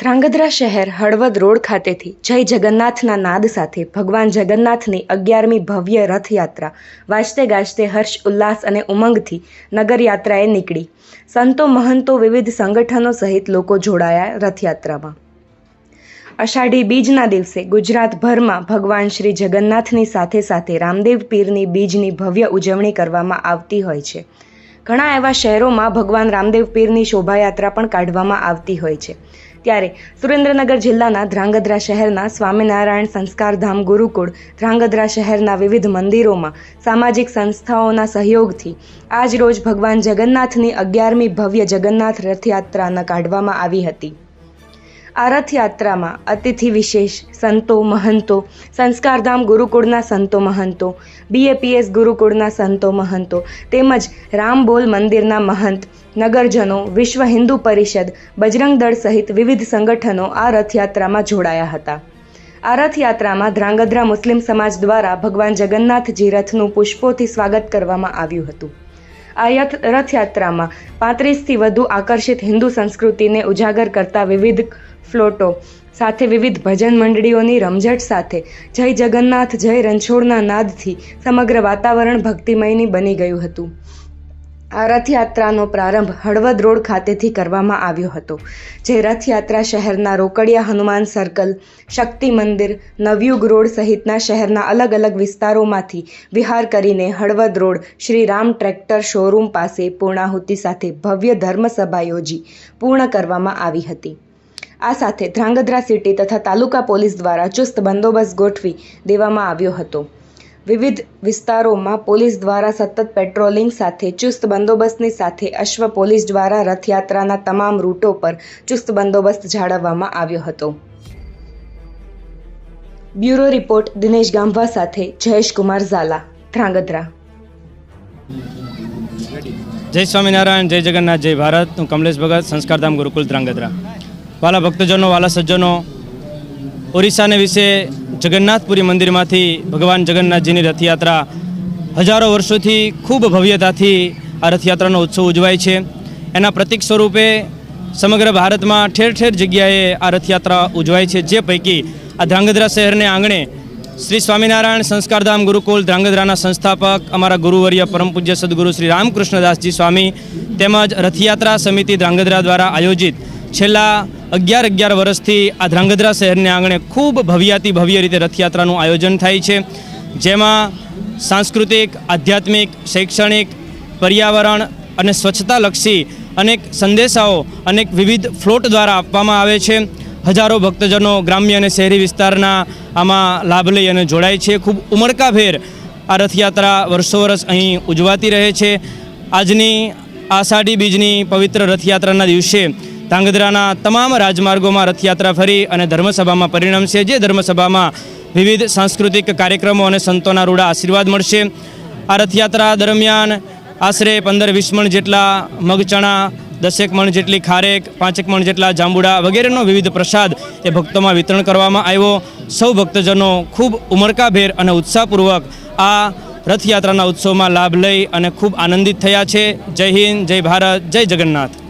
ધ્રાંગધ્રા શહેર હળવદ રોડ ખાતેથી જય જગન્નાથના નાદ સાથે ભગવાન જગન્નાથની અગિયારમી ભવ્ય રથયાત્રા. વાજતે ગાજતે હર્ષ, ઉલ્લાસ અને ઉમંગથી નગરયાત્રાએ નીકળી. સંતો, મહંતો, વિવિધ સંગઠનો સહિત લોકો જોડાયા રથયાત્રામાં. અષાઢી બીજના દિવસે ગુજરાતભરમાં ભગવાન શ્રી જગન્નાથની સાથે સાથે રામદેવ પીરની બીજની ભવ્ય ઉજવણી કરવામાં આવતી હોય છે. ઘણા એવા શહેરોમાં ભગવાન રામદેવ પીરની શોભાયાત્રા પણ કાઢવામાં આવતી હોય છે. ત્યારે સુરેન્દ્રનગર જિલ્લાના ધ્રાંગધ્રા શહેરના સ્વામિનારાયણ સંસ્કારધામ ગુરુકુળ ધ્રાંગધ્રા શહેરના વિવિધ મંદિરોમાં સામાજિક સંસ્થાઓના સહયોગથી આજ રોજ ભગવાન જગન્નાથની અગિયારમી ભવ્ય જગન્નાથ રથયાત્રાના કાઢવામાં આવી હતી. આ રથયાત્રામાં અતિથિ વિશેષ સંતો, મહંતો સંસ્કારધામ ગુરુકુળના સંતો, મહંતો બીએપીએસ ગુરુકુળના સંતો, મહંતો તેમજ રામબોલ મંદિરના મહંત નગરજનો, વિશ્વ હિન્દુ પરિષદ, બજરંગ દળ સહિત વિવિધ સંગઠનો આ રથયાત્રામાં જોડાયા હતા. આ રથયાત્રામાં ધ્રાંગધ્રા મુસ્લિમ સમાજ દ્વારા ભગવાન જગન્નાથજી રથનું પુષ્પોથી સ્વાગત કરવામાં આવ્યું હતું. આ રથયાત્રામાં પાંત્રીસથી વધુ આકર્ષિત હિન્દુ સંસ્કૃતિને ઉજાગર કરતા વિવિધ ફ્લોટો, સાથે વિવિધ ભજન મંડળીઓની રમઝટ સાથે જય જગન્નાથ, જય રણછોડના નાદથી સમગ્ર વાતાવરણ ભક્તિમયની બની ગયું હતું. આ રથયાત્રાનો પ્રારંભ હળવદ રોડ ખાતેથી કરવામાં આવ્યો હતો, જે રથયાત્રા શહેરના રોકડિયા હનુમાન સર્કલ શક્તિ મંદિર, નવયુગ રોડ સહિતના શહેરના અલગ અલગ વિસ્તારોમાંથી વિહાર કરીને Halvad road Shri Ram tractor showroom પાસે પૂર્ણાહુતિ સાથે ભવ્ય ધર્મસભા યોજી પૂર્ણ કરવામાં આવી હતી. આ સાથે ધ્રાંગધ્રા સિટી તથા તાલુકા પોલીસ દ્વારા ચુસ્ત બંદોબસ્ત ગોઠવી દેવામાં આવ્યો હતો. વિવિધ વિસ્તારોમાં પોલીસ દ્વારા સતત પેટ્રોલિંગ સાથે ચુસ્ત બંદોબસ્તની સાથે અશ્વ પોલીસ દ્વારા રથયાત્રાના તમામ રૂટો પર ચુસ્ત બંદોબસ્ત જાળવવામાં આવ્યો હતો. બ્યુરો રિપોર્ટ, દિનેશ ગાંભા સાથે જયેશ કુમાર ઝાલા, ધ્રાંગધ્રા. જય સ્વામિનારાયણ, જય જગન્નાથ, જય ભારત. હું કમલેશ ભગત, સંસ્કારધામ ગુરુકુલ ધ્રાંગધ્રા. વાલા ભક્તજનો, વાલા સજ્જનો, ઓરિસ્સાને વિશે જગન્નાથપુરી મંદિરમાંથી ભગવાન જગન્નાથજીની રથયાત્રા હજારો વર્ષોથી ખૂબ ભવ્યતાથી આ રથયાત્રાનો ઉત્સવ ઉજવાય છે. એના પ્રતીક સ્વરૂપે સમગ્ર ભારતમાં ઠેર ઠેર જગ્યાએ આ રથયાત્રા ઉજવાય છે. જે પૈકી આ ધ્રાંગધ્રા શહેરને આંગણે શ્રી સ્વામિનારાયણ સંસ્કારધામ ગુરુકુલ, ધ્રાંગધ્રાના સંસ્થાપક, અમારા ગુરુવર્ય પરમ પૂજ્ય સદગુરુ શ્રી રામકૃષ્ણદાસજી સ્વામી તેમજ રથયાત્રા સમિતિ ધ્રાંગધ્રા દ્વારા આયોજિત છેલ્લા અગિયાર અગિયાર વર્ષથી આ ધ્રાંગધ્રા શહેરને આંગણે ખૂબ ભવ્યાતિ ભવ્ય રીતે રથયાત્રાનું આયોજન થાય છે. જેમાં સાંસ્કૃતિક, આધ્યાત્મિક, શૈક્ષણિક, પર્યાવરણ અને સ્વચ્છતાલક્ષી અનેક સંદેશાઓ, અનેક વિવિધ ફ્લોટ દ્વારા આપવામાં આવે છે. હજારો ભક્તજનો ગ્રામ્ય અને શહેરી વિસ્તારના આમાં લાભ લઈ અને જોડાય છે. ખૂબ ઉમળકાભેર આ રથયાત્રા વર્ષો વર્ષ અહીં ઉજવાતી રહે છે. આજની આષાઢી બીજની પવિત્ર રથયાત્રાના દિવસે ધાંગધ્રાના તમામ રાજમાર્ગોમાં રથયાત્રા ફરી અને ધર્મસભામાં પરિણમશે જે ધર્મસભામાં વિવિધ સાંસ્કૃતિક કાર્યક્રમો અને સંતોના રૂડા આશીર્વાદ મળશે. આ રથયાત્રા દરમિયાન આશરે પંદર વીસ મણ જેટલા મગચણા, દસેક મણ જેટલી ખારેક, પાંચેક મણ જેટલા જાંબુડા વગેરેનો વિવિધ પ્રસાદ એ ભક્તોમાં વિતરણ કરવામાં આવ્યો. સૌ ભક્તજનો ખૂબ ઉમળકાભેર અને ઉત્સાહપૂર્વક આ રથયાત્રાના ઉત્સવમાં લાભ લઈ અને ખૂબ આનંદિત થયા છે. જય હિન્દ, જય ભારત, જય જગન્નાથ.